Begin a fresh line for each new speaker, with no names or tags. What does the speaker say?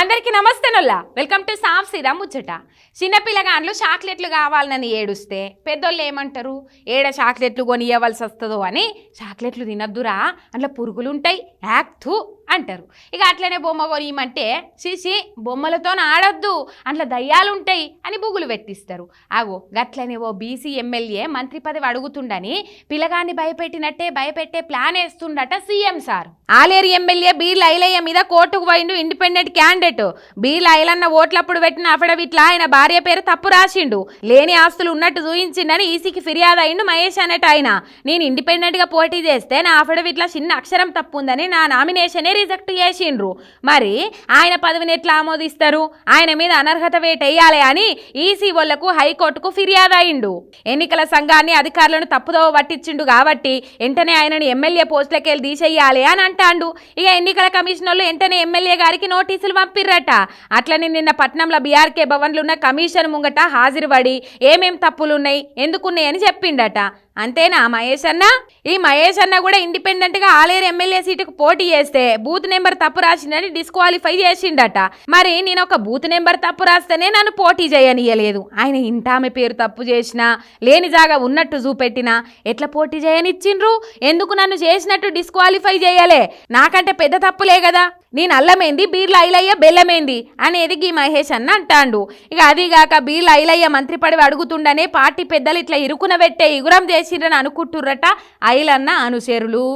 అందరికీ నమస్తే నొల్లా. Welcome to సాఫ్ సిరా ముచ్చట. చిన్నపిల్లగాన్లు చాక్లెట్లు కావాలని ఏడుస్తే పెద్దోళ్ళు ఏమంటారు? ఏడ చాక్లెట్లు కొని ఇవ్వవలసి వస్తుందో అని. చాక్లెట్లు తినద్దురా. అందులో పురుగులు ఉంటాయి యాక్తు అంటారు. ఇక అట్లనే బొమ్మ కొనియమంటే సిసి బొమ్మలతో ఆడొద్దు అట్లా దయ్యాలు ఉంటాయి అని బుగులు పెట్టిస్తారు. ఆగో గట్లనే ఓ బీసీ ఎమ్మెల్యే మంత్రి పదవి అడుగుతుండని పిల్లగాన్ని భయపెట్టినట్టే భయపెట్టే ప్లాన్ వేస్తుండట CM sir. Aleru MLA be Lailaiah మీద కోర్టుకు పోయిండు ఇండిపెండెంట్ క్యాండిడేట్. బీ లైలన్న ఓట్లప్పుడు పెట్టిన అఫిడవిట్ల ఆయన భార్య పేరు తప్పు రాసిండు. లేని ఆస్తులు ఉన్నట్టు చూయించిండని ఈసీకి ఫిర్యాదు అయిండు మహేష్ అనేట ఆయన. నేను ఇండిపెండెంట్గా పోటీ చేస్తే నా అఫిడవిట్ల చిన్న అక్షరం తప్పు ఉందని నా నామినేషనే రిజెక్ట్ చేసిండ్రు. మరి ఆయన పదవిని ఎట్లా ఆమోదిస్తారు? ఆయన మీద అనర్హత వేటేయాలి అని ఈసీ వాళ్ళకు హైకోర్టుకు ఫిర్యాదు అయిండు. ఎన్నికల సంఘాన్ని అధికారులను తప్పుదోవ పట్టించిండు కాబట్టి వెంటనే ఆయనను ఎమ్మెల్యే పోస్టులకి వెళ్ళి తీసేయాలి అని అంటాండు. ఇక ఎన్నికల కమిషనర్లు వెంటనే ఎమ్మెల్యే గారికి నోటీసులు పంపిర్రట. అట్లనే నిన్న పట్నంలో బీఆర్కే భవన్లున్న కమిషన్ ముంగట హాజరుపడి ఏమేం తప్పులున్నాయి ఎందుకున్నాయని చెప్పిండట. అంతేనా మహేష్ అన్న? ఈ మహేష్ అన్న కూడా ఇండిపెండెంట్గా ఆలేరు ఎమ్మెల్యే సీటుకు పోటీ చేస్తే బూత్ నెంబర్ తప్పు రాసిందని డిస్క్వాలిఫై చేసిండట. మరి నేను ఒక బూత్ నెంబర్ తప్పు రాస్తేనే నన్ను పోటీ చేయనియలేదు. ఆయన ఇంటామె పేరు తప్పు చేసినా లేని జాగా ఉన్నట్టు చూపెట్టినా ఎట్లా పోటీ చేయనిచ్చిండ్రు? ఎందుకు నన్ను చేసినట్టు డిస్క్వాలిఫై చేయలే? నాకంటే పెద్ద తప్పులే కదా. నేను అల్లమేంది? బీర్ల ఐలయ్య బెల్లమేంది? అనేది గీ మహేష్ అన్న అంటాండు. ఇక అదిగాక బీర్ల ఐలయ్య మంత్రి పడవి అడుగుతుండనే పార్టీ పెద్దలు ఇట్లా ఇరుకున పెట్టే ఇగురం చేసిరని అనుకుంటుర్రట ఐలన్న అనుచరులు.